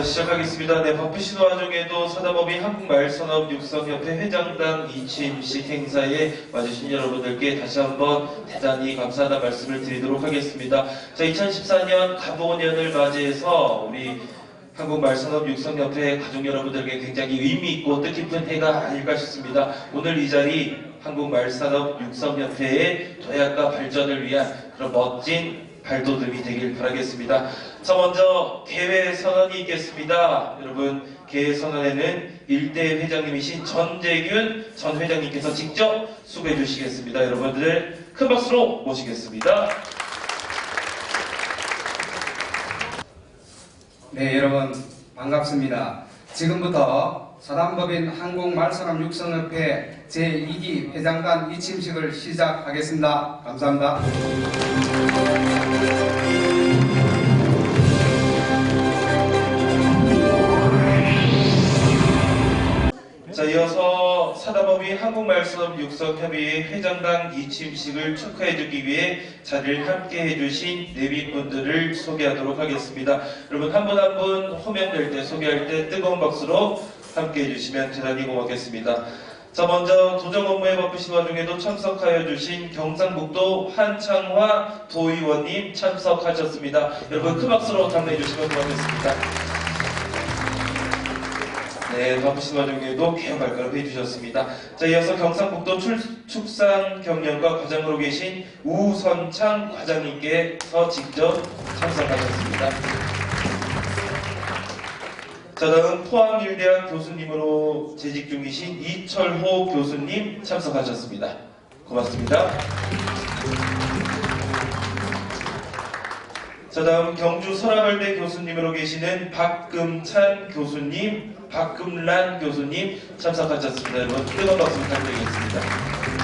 자, 시작하겠습니다. 네, 바쁘신 와중에도 사다법인 한국말산업 육성협회 회장단 이취임식 행사에 와주신 여러분들께 다시 한번 대단히 감사하다는 말씀을 드리도록 하겠습니다. 자, 2014년 가보년을 맞이해서 우리 한국말산업 육성협회 가족 여러분들께 굉장히 의미 있고 뜻깊은 해가 아닐까 싶습니다. 오늘 이 자리 한국말산업 육성협회의 도약과 발전을 위한 그런 멋진 발돋움이 되길 바라겠습니다. 자 먼저 개회 선언이 있겠습니다. 여러분 개회 선언에는 일대 회장님이신 전재균 전 회장님께서 직접 수고해 주시겠습니다. 여러분들 큰 박수로 모시겠습니다. 네, 여러분 반갑습니다. 지금부터 사단법인 한국말사람 육성협회 제2기 회장단 이침식을 시작하겠습니다. 감사합니다. 자 이어서 사다법인 한국말수업 육성협의회 회장단 이침식을 축하해주기 위해 자리를 함께 해 주신 내빈분들을 소개하도록 하겠습니다. 여러분 한 분 한 분 호명될 때 소개할 때 뜨거운 박수로 함께 해 주시면 대단히 고맙겠습니다. 자 먼저 도정 업무에 바쁘신 와중에도 참석하여 주신 경상북도 한창화 도의원님 참석하셨습니다. 여러분 큰 박수로 답례해 주시면 고맙겠습니다. 네, 바쁘신 와중에도 개혁 발걸음 해주셨습니다. 자, 이어서 경상북도 출, 축산 경영과 과장으로 계신 우선창 과장님께서 직접 참석하셨습니다. 자, 다음 포항일대학 교수님으로 재직 중이신 이철호 교수님 참석하셨습니다. 고맙습니다. 자 다음 경주 설화벌대 교수님으로 계시는 박금찬 교수님, 박금란 교수님 참석하셨습니다. 여러분 뜨거운 박수 부탁드리겠습니다.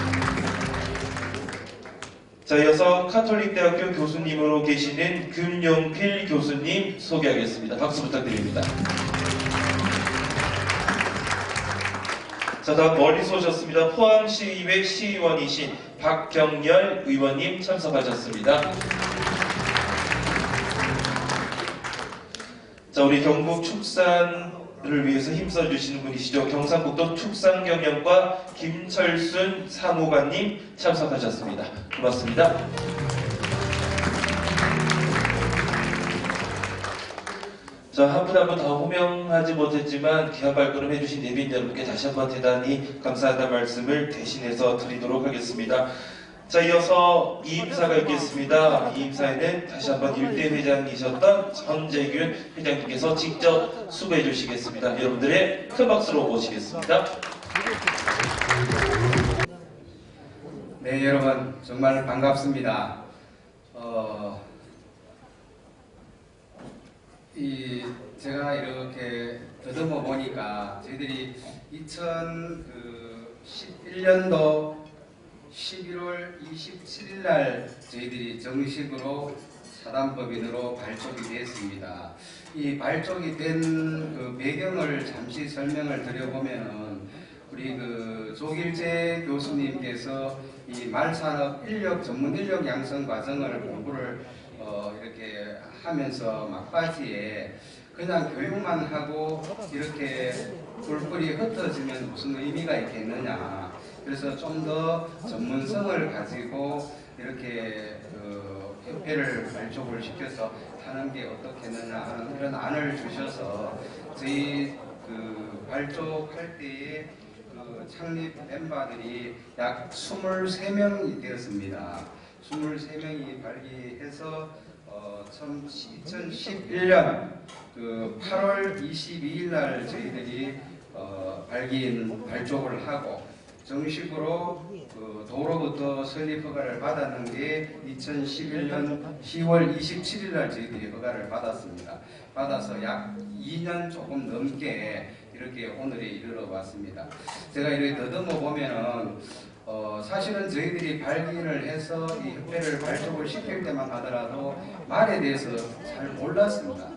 자 이어서 카톨릭대학교 교수님으로 계시는 금용필 교수님 소개하겠습니다. 박수 부탁드립니다. 자 다음 멀리서 오셨습니다. 포항시의회 시의원이신 박경열 의원님 참석하셨습니다. 자, 우리 경북 축산 을 위해서 힘써 주시는 분이시죠. 경상북도 축산경영과 김철순 사무관님 참석하셨습니다. 고맙습니다. 자, 한 분 한 분 다 호명하지 못했지만 기합 발걸음 해주신 내빈 여러분께 다시 한 번 대단히 감사하다는 말씀을 대신해서 드리도록 하겠습니다. 자, 이어서 이임사가 있겠습니다. 이임사에는 다시 한번 일대 회장이셨던 전재균 회장님께서 직접 수고해 주시겠습니다. 여러분들의 큰 박수로 모시겠습니다. 네, 여러분 정말 반갑습니다. 어, 이 제가 이렇게 더듬어 보니까 저희들이 2011년도 11월 27일 날 저희들이 정식으로 사단법인으로 발족이 됐습니다. 이 발족이 된 그 배경을 잠시 설명을 드려보면은 우리 그 조길재 교수님께서 이 말산업 인력 전문 인력 양성 과정을 공부를 어 이렇게 하면서 막바지에 그냥 교육만 하고 이렇게 뿔뿔이 흩어지면 무슨 의미가 있겠느냐. 그래서 좀 더 전문성을 가지고 이렇게 그 협회를 발족을 시켜서 하는 게 어떻겠느냐 하는 이런 안을 주셔서 저희 그 발족할 때에 그 창립 멤버들이 약 23명이 되었습니다. 23명이 발기해서 어, 2011년 그 8월 22일 날 저희들이 어, 발기인 발족을 하고 정식으로 그 도로부터 설립 허가를 받았는 게 2011년 10월 27일 날 저희들이 허가를 받았습니다. 받아서 약 2년 조금 넘게 이렇게 오늘에 이르러 왔습니다. 제가 이렇게 더듬어 보면은 어, 사실은 저희들이 발기를 해서 이 협회를 발족을 시킬 때만 하더라도 말에 대해서 잘 몰랐습니다.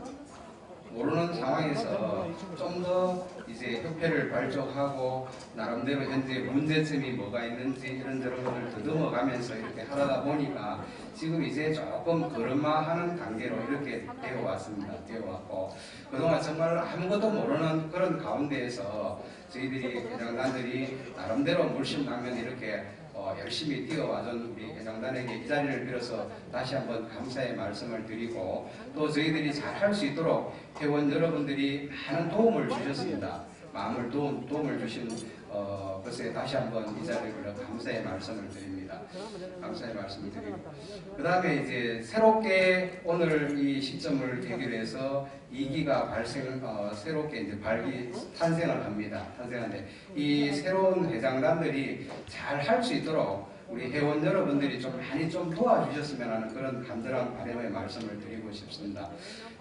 모르는 상황에서 좀더 이제 협회를 발족하고 나름대로 현재 문제점이 뭐가 있는지 이런 것을 더듬어가면서 이렇게 하다 보니까 지금 이제 조금 걸음마하는 단계로 이렇게 되어 왔습니다. 되어 왔고 그동안 정말 아무것도 모르는 그런 가운데에서 저희들이 회장단들이 나름대로 물심당면 이렇게 어, 열심히 뛰어와준 우리 회장단에게 이 자리를 빌어서 다시 한번 감사의 말씀을 드리고 또 저희들이 잘 할 수 있도록 회원 여러분들이 많은 도움을 주셨습니다. 마음을 도움, 도움을 주신 어, 것에 다시 한번 이 자리를 빌어 감사의 말씀을 드립니다. 감사의 말씀을 드리고 그 다음에 이제 새롭게 오늘 이 시점을 계기로 해서 이기가 발생, 어, 새롭게 이제 발기, 탄생을 합니다. 탄생하는데 이 새로운 회장단들이 잘 할 수 있도록 우리 회원 여러분들이 좀 많이 좀 도와주셨으면 하는 그런 간절한 바람의 말씀을 드리고 싶습니다.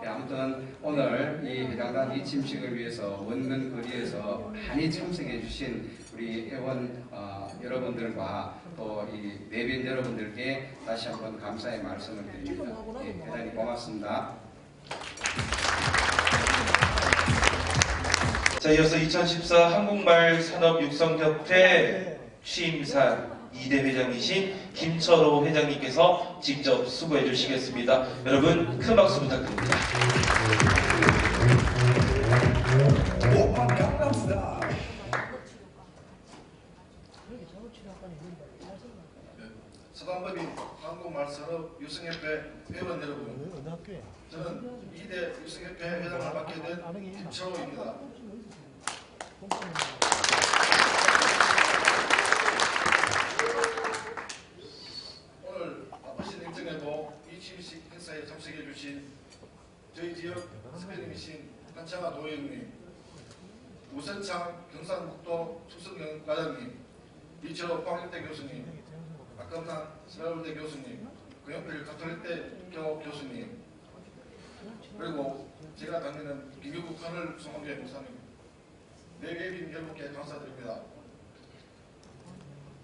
예, 아무튼 오늘 이 회장단 이침식을 위해서 원근 거리에서 많이 참석해 주신 우리 회원 어, 여러분들과 또 이 내빈 여러분들께 다시 한번 감사의 말씀을 드립니다. 예, 대단히 고맙습니다. 자, 이어서 2014 한국말 산업 육성협회 취임사 2대 회장이신 김철호 회장님께서 직접 수고해 주시겠습니다. 여러분 큰 박수 부탁드립니다. 서당법인 한국말산업 유성협회 회원 여러분? 저는 2대 유성협회 회장을 맡게 된 김철호입니다 오늘 바쁘신 일정에도 이 취임식 행사에 참석해 주신 저희 지역 스페님이신 한창아 도의원님 우선창 경상북도 축성영 과장님 이철호 광역대 교수님 박건남 서울대 교수님, 그영필 가톨릭대 교 교수님, 그리고 제가 다니는 김규국 하늘 송원교회 목사님, 내외빈 여러분께 감사드립니다.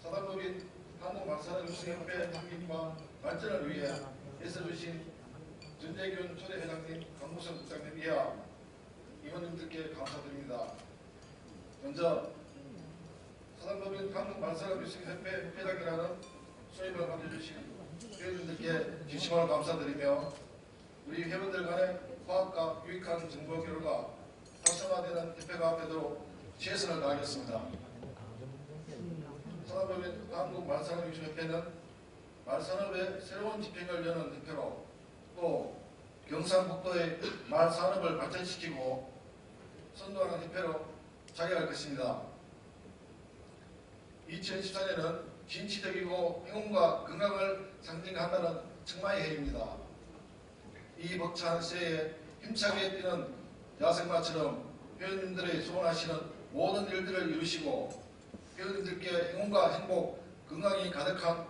사단법인 한국만사는유승협회 한민과 발전을 위해 애써주신 전재균 초대 회장님, 강무성 국장님 이하 임원님들께 감사드립니다. 먼저 사단법인 한국만사는유승협회 회장이라는 수임을 맡겨주신 회원님들께 진심으로 감사드리며 우리 회원들 간의 화합과 유익한 정보 교류가 활성화되는 협회가 되도록 최선을 다하겠습니다. 산업법인 한국 말산업유협회는 말산업의 새로운 지평을 여는 협회로 또 경상북도의 말산업을 발전시키고 선도하는 협회로 자리할 것입니다. 2014년은 진취적이고 행운과 건강을 상징한다는 청마의 해입니다. 이 벅찬 새에 힘차게 뛰는 야생마처럼 회원님들의 소원하시는 모든 일들을 이루시고 회원님들께 행운과 행복, 건강이 가득한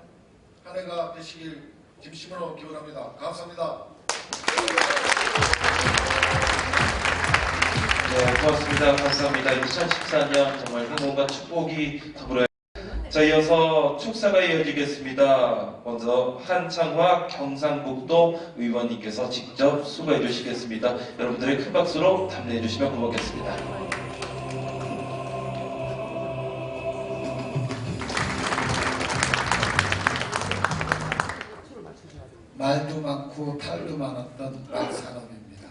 한 해가 되시길 진심으로 기원합니다. 감사합니다. 네, 고맙습니다. 감사합니다. 2014년 정말 행복과 축복이 더불어 자, 이어서 축사가 이어지겠습니다. 먼저 한창화 경상북도 의원님께서 직접 수고해 주시겠습니다. 여러분들의 큰 박수로 답례해 주시면 고맙겠습니다. 많고 탈도 많았던 말산업입니다.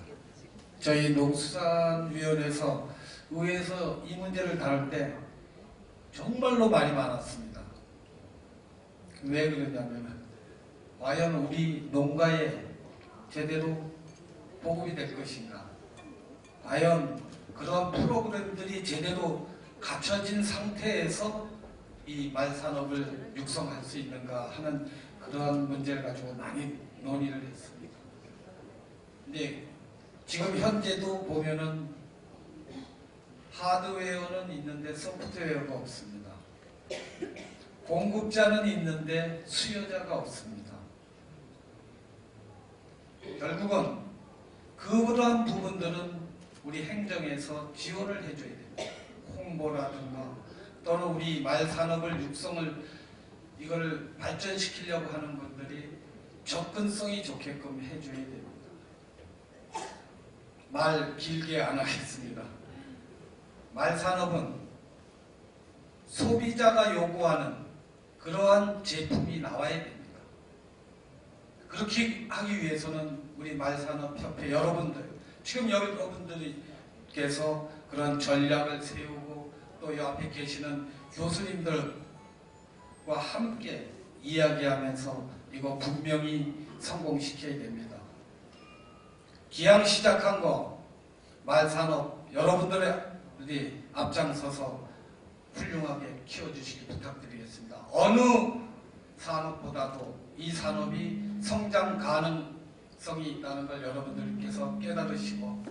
저희 농수산위원회에서 의회에서 이 문제를 다룰 때 정말로 말이 많았습니다. 왜 그러냐면 과연 우리 농가에 제대로 보급이 될 것인가? 과연 그런 프로그램들이 제대로 갖춰진 상태에서 이 말산업을 육성할 수 있는가 하는 그러한 문제를 가지고 많이 논의를 했습니다. 근데 지금 현재도 보면은 하드웨어는 있는데 소프트웨어가 없습니다. 공급자는 있는데 수요자가 없습니다. 결국은 그러한 부분들은 우리 행정에서 지원을 해줘야 됩니다. 홍보라든가 또는 우리 말산업을 육성을 이걸 발전시키려고 하는 분들이 접근성이 좋게끔 해줘야 됩니다. 말 길게 안 하겠습니다. 말산업은 소비자가 요구하는 그러한 제품이 나와야 됩니다. 그렇게 하기 위해서는 우리 말산업협회 여러분들, 지금 여러분들께서 그런 전략을 세우고 또 옆에 계시는 교수님들과 함께 이야기하면서 이거 분명히 성공시켜야 됩니다. 기왕 시작한 거 말산업 여러분들이 앞장서서 훌륭하게 키워주시기 부탁드리겠습니다. 어느 산업보다도 이 산업이 성장 가능성이 있다는 걸 여러분들께서 깨달으시고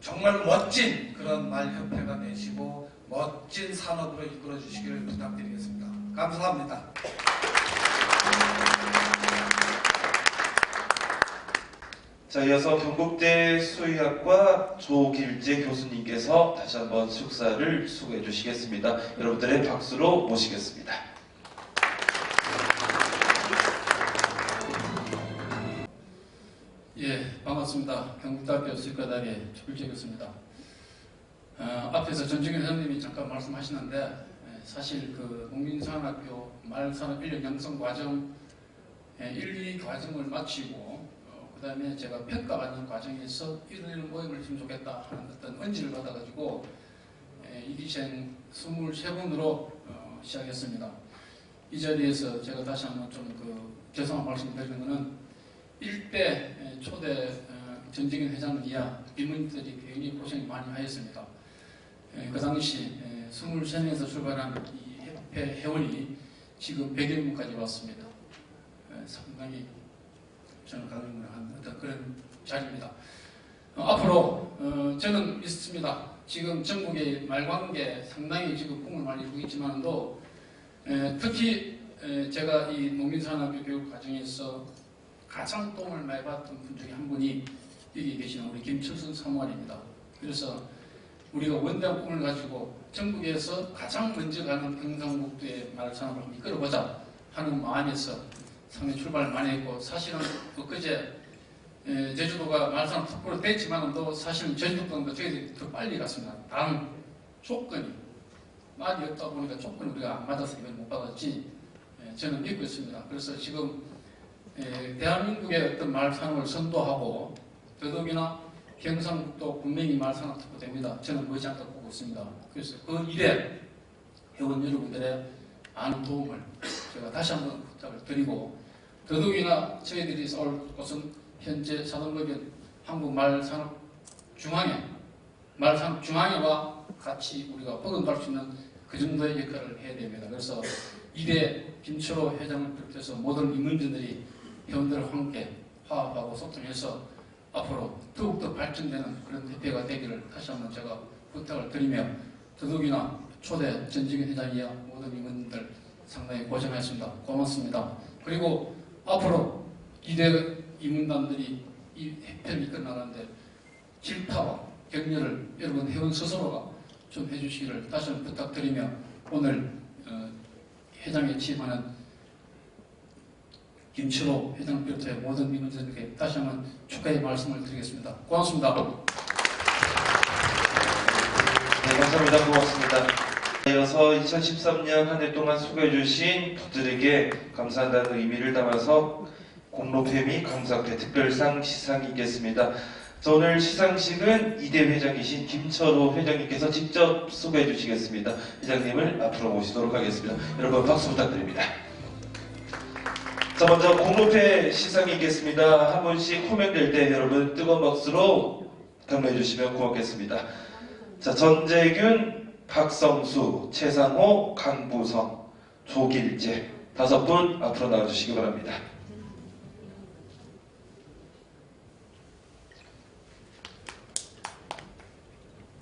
정말 멋진 그런 말협회가 되시고 멋진 산업으로 이끌어 주시기를 부탁드리겠습니다. 감사합니다. 자, 이어서 경북대 수의학과 조길재 교수님께서 다시 한번 축사를 수고해 주시겠습니다. 여러분들의 박수로 모시겠습니다. 예, 반갑습니다. 경북대학교 수의과대학의 조길재 교수입니다. 어, 앞에서 전중현 선생님이 잠깐 말씀하시는데 예, 사실 그 농민산학교 말산업 인력 양성 과정 예, 1, 2 과정을 마치고 어, 그 다음에 제가 평가받는 과정에서 이런 이런 모임을 했으면 좋겠다 하는 어떤 언지를 받아가지고 예, 이기생 23분으로 어, 시작했습니다. 이 자리에서 제가 다시 한번 좀 그 죄송한 말씀 드리는 것은 일대 초대 어, 전직인 회장은 이하 비문들이 굉장히 고생이 많이 하였습니다. 에, 그 당시 23명에서 출발한 이 협회 회원이 지금 100여 명까지 왔습니다. 에, 상당히 저는 가능을 한 그런 자리입니다. 어, 앞으로 어, 저는 믿습니다. 지금 전국의 말관계 상당히 지금 꿈을 많이 이루고 있지만도 에, 특히 에, 제가 이 농민산업교 교육 과정에서 가장 도움을 많이 받던 분 중에 한 분이 여기 계시는 우리 김철순 사무관입니다. 그래서 우리가 꿈을 가지고 전국에서 가장 먼저 가는 경상북도의 말산업을 이끌어보자 하는 마음에서 상당히 출발을 많이 했고 사실은 엊그제 에, 제주도가 말산업 특보로 됐지만 또 사실은 제주도보다 저희들이 더 빨리 갔습니다. 다음 조건이 말이 없다 보니까 조건이 우리가 안 맞아서 이걸 못 받았지 에, 저는 믿고 있습니다. 그래서 지금 에, 대한민국의 어떤 말산업을 선도하고 더더욱이나 경상북도 분명히 말산업 특보됩니다. 저는 머지않게 보고 있습니다. 그래서 그 일에 회원 여러분들의 많은 도움을 제가 다시 한번 부탁을 드리고 더더욱이나 저희들이 올 곳은 현재 사동법인 한국말 산업 중앙회 말 산업 중앙회와 같이 우리가 버금갈 수 있는 그 정도의 역할을 해야 됩니다. 그래서 이대 김철호 회장을 비롯해서 모든 임원진들이 회원들과 함께 화합하고 소통해서 앞으로 더욱더 발전되는 그런 대표가 되기를 다시 한번 제가 부탁을 드리며 더더욱이나 초대 전직인 회장이야 모든 임원들 상당히 고생하셨습니다. 고맙습니다. 그리고 앞으로 이대 임원단들이 이 이끌어 나가는데 질타와 격려를 여러분 회원 스스로가 좀 해주시기를 다시 한번 부탁드리며 오늘 어, 회장에 취임하는 김철호 회장 비롯해 모든 민원들에게 다시 한번 축하의 말씀을 드리겠습니다. 고맙습니다. 네, 감사합니다. 고맙습니다. 이어서 2013년 한 해 동안 수고해주신 분들에게 감사한다는 의미를 담아서 공로회 및 감사회 특별상 시상이 있겠습니다. 자, 오늘 시상식은 이대 회장이신 김철호 회장님께서 직접 수고해 주시겠습니다. 회장님을 앞으로 모시도록 하겠습니다. 여러분 박수 부탁드립니다. 자, 먼저 공로회 시상이 있겠습니다. 한 분씩 호명될 때 여러분 뜨거운 박수로 격려해 주시면 고맙겠습니다. 자, 전재균, 박성수, 최상호, 강부성, 조길재 다섯 분 앞으로 나와주시기 바랍니다.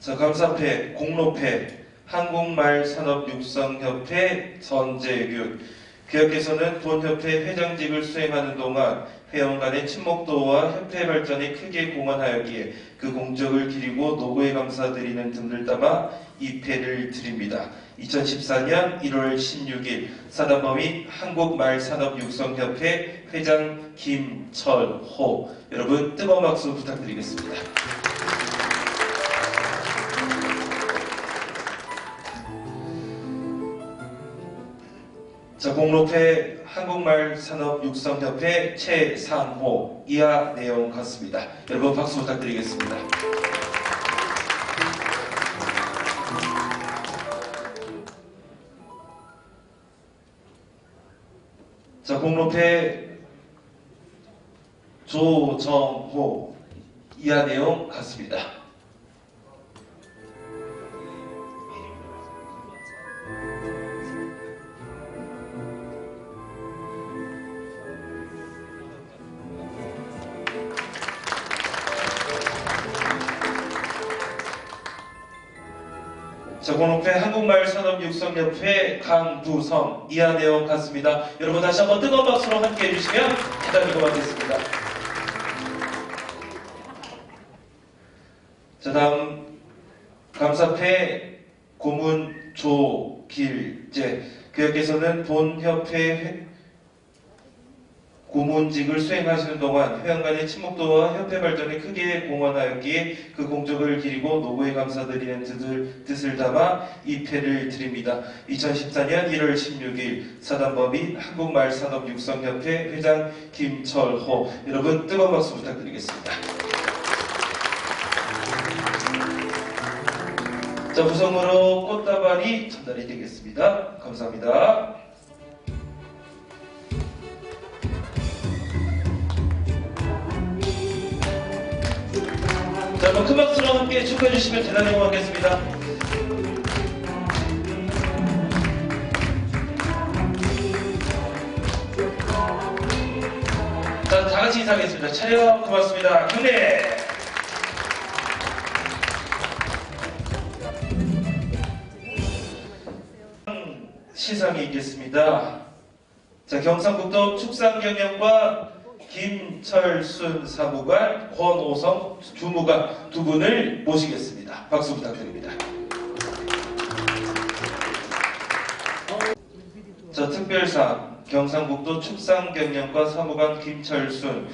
자, 감사패, 공로패, 한국말 산업육성협회 전재균, 교역에서는 본협회 회장직을 수행하는 동안 회원 간의 친목도와 협회 발전에 크게 공헌하였기에 그 공적을 기리고 노고에 감사드리는 등을 담아 입회를 드립니다. 2014년 1월 16일 사단법인 한국말산업육성협회 회장 김철호 여러분 뜨거운 박수 부탁드리겠습니다. 자, 공로회 한국말 산업 육성협회 최상호 이하 내용 같습니다. 여러분 박수 부탁드리겠습니다. 자, 공로회 조정호 이하 내용 같습니다. 자, 공로회 한국말 산업 육성협회 강두성 이하 내용 같습니다. 여러분 다시 한번 뜨거운 박수로 함께 해주시면 대단히 고맙겠습니다. 자, 다음 감사패 고문 조길재 교역께서는 본협회 회- 고문직을 수행하시는 동안 회원 간의 친목도와 협회 발전에 크게 공헌하였기에 그 공적을 기리고 노고에 감사드리는 뜻을, 뜻을 담아 입회를 드립니다. 2014년 1월 16일 사단법인 한국말산업육성협회 회장 김철호 여러분 뜨거운 박수 부탁드리겠습니다. 자 구성으로 꽃다발이 전달이 되겠습니다. 감사합니다. 박수로 함께 축하해 주시면 대단히 고맙겠습니다. 자, 다 같이 인사하겠습니다. 차렷 고맙습니다. 경례! 시상이 있겠습니다. 자, 경상북도 축산경영과 김철순 사무관, 권오성 주무관 두 분을 모시겠습니다. 박수 부탁드립니다. 자, 특별상 경상북도 축산경영과 사무관 김철순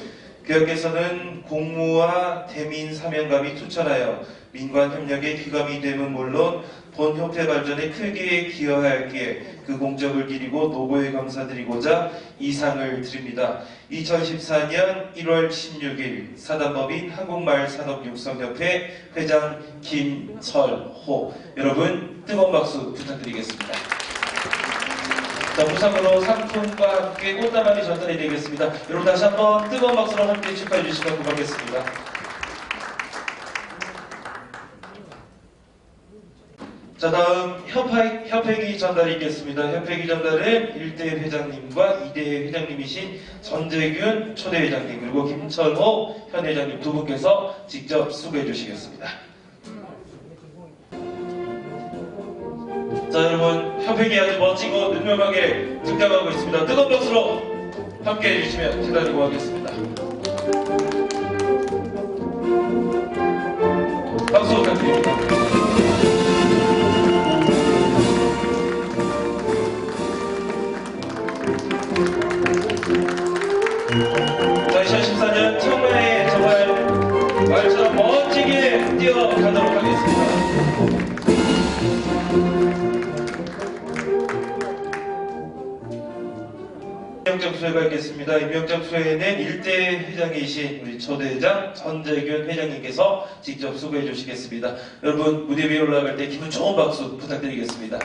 교역에서는 공무와 대민 사명감이 투철하여 민관 협력에 귀감이 됨은 물론 본 협회 발전에 크게 기여하였기에 그 공적을 기리고 노고에 감사드리고자 이 상을 드립니다. 2014년 1월 16일 사단법인 한국말 산업육성협회 회장 김철호 여러분 뜨거운 박수 부탁드리겠습니다. 자, 무상으로 상품과 함께 꽃다발이 전달이 되겠습니다. 여러분 다시 한번 뜨거운 박수로 함께 축하해 주시면 고맙겠습니다. 자, 다음 협회, 협회기 전달이 있겠습니다. 협회기 전달은 1대 회장님과 2대 회장님이신 전재균 초대 회장님 그리고 김철호 현 회장님 두 분께서 직접 수고해 주시겠습니다. 자, 여러분 협회기 아주 멋지고 능력하게 등장하고 있습니다. 뜨거운 박수로 함께 해 주시면 대단히 고맙겠습니다. 박수 부탁드립니다. 있겠습니다. 임명장 수회에는 일대 회장이신 우리 초대회장 전재균 회장님께서 직접 수고해 주시겠습니다. 여러분 무대 위에 올라갈 때 기분 좋은 박수 부탁드리겠습니다.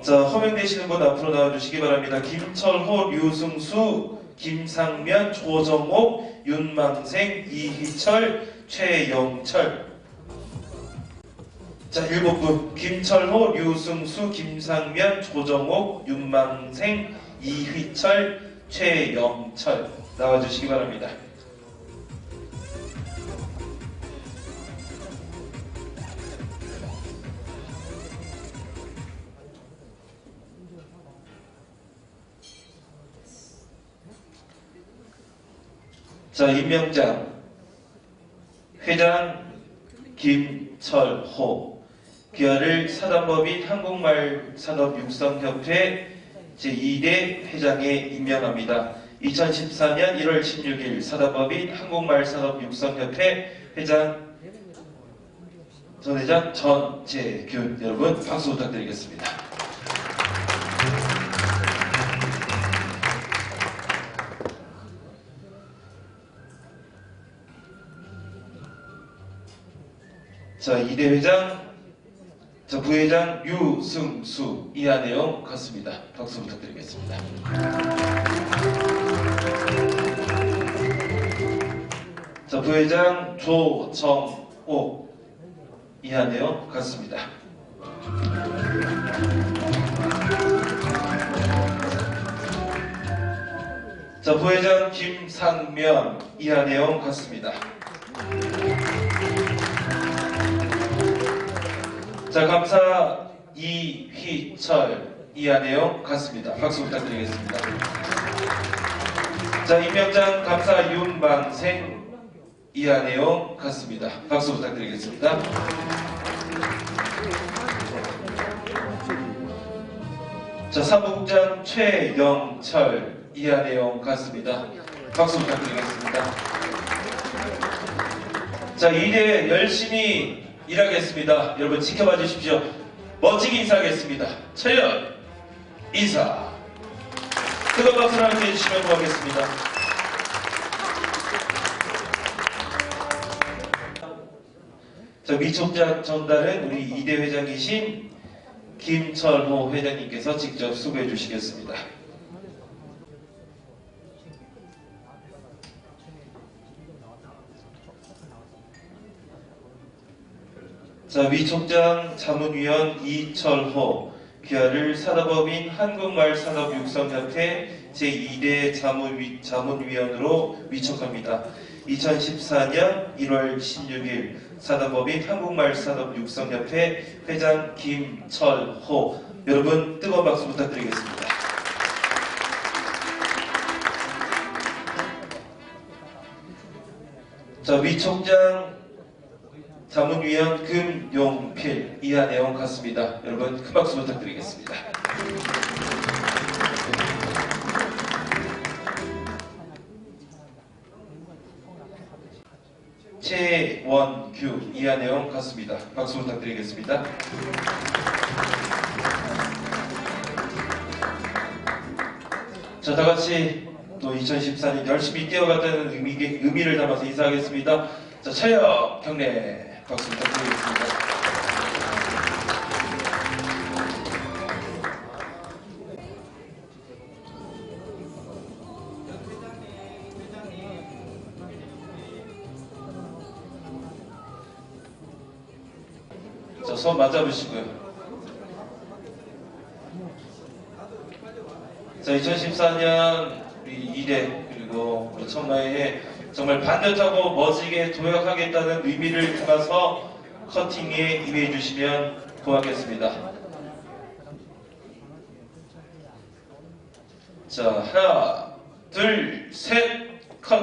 자, 허명되시는 분 앞으로 나와주시기 바랍니다. 김철호, 류승수, 김상면, 조정옥, 윤망생, 이희철, 최영철. 자, 7분. 김철호, 류승수, 김상면, 조정옥, 윤망생, 이휘철, 최영철. 나와주시기 바랍니다. 자, 임명장. 회장 김철호. 귀하를 사단법인 한국말 산업 육성협회 제2대 회장에 임명합니다. 2014년 1월 16일 사단법인 한국말 산업 육성협회 회장 전 회장 전재균 여러분 박수 부탁드리겠습니다. 자, 이대 회장, 자, 부회장 유승수 이하 내용 같습니다. 박수 부탁드리겠습니다. 자, 부회장 조정옥 이하 내용 같습니다. 자, 부회장 김상면 이하 내용 같습니다. 자, 감사 이휘철 이하 내용 같습니다. 박수 부탁드리겠습니다. 자, 임명장 감사 윤방생 이하 내용 같습니다. 박수 부탁드리겠습니다. 자, 사무국장 최영철 이하 내용 같습니다. 박수 부탁드리겠습니다. 자, 일에 열심히 일하겠습니다. 여러분 지켜봐 주십시오. 멋지게 인사하겠습니다. 차연 인사. 뜨거운 박수를 함께 해주시면 고맙겠습니다. 자, 위촉장 전달은 우리 이대 회장이신 김철호 회장님께서 직접 수고해 주시겠습니다. 자, 위촉장 자문위원 이철호 귀하를 사단법인 한국말 산업육성협회 제2대 자문위, 자문위원으로 위촉합니다. 2014년 1월 16일 사단법인 한국말 산업육성협회 회장 김철호 여러분 뜨거운 박수 부탁드리겠습니다. 자, 위촉장 자문위원 금용필 이하 내용 같습니다. 여러분 큰 박수 부탁드리겠습니다. 최원규 이하 내용 같습니다. 박수 부탁드리겠습니다. 자, 다 같이 또 2014년 열심히 뛰어갔다는 의미, 의미를 담아서 인사하겠습니다. 자, 차여 경례 박수 부탁드리겠습니다. 자, 손 맞잡으시고요. 자, 2014년 우리 2대 그리고 우리 천마에 정말 반듯하고 멋지게 도약하겠다는 의미를 담아서 커팅에 임해 주시면 고맙겠습니다. 자, 하나, 둘, 셋, 커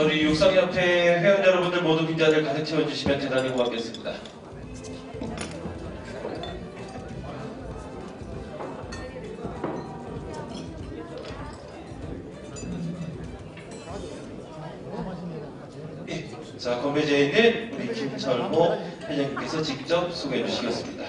저희 육성협회 회원 여러분들 모두 빈자들 가득 채워주시면 대단히 고맙겠습니다. 예, 자, 건배제에는 우리 김철호 회장님께서 직접 소개해 주시겠습니다.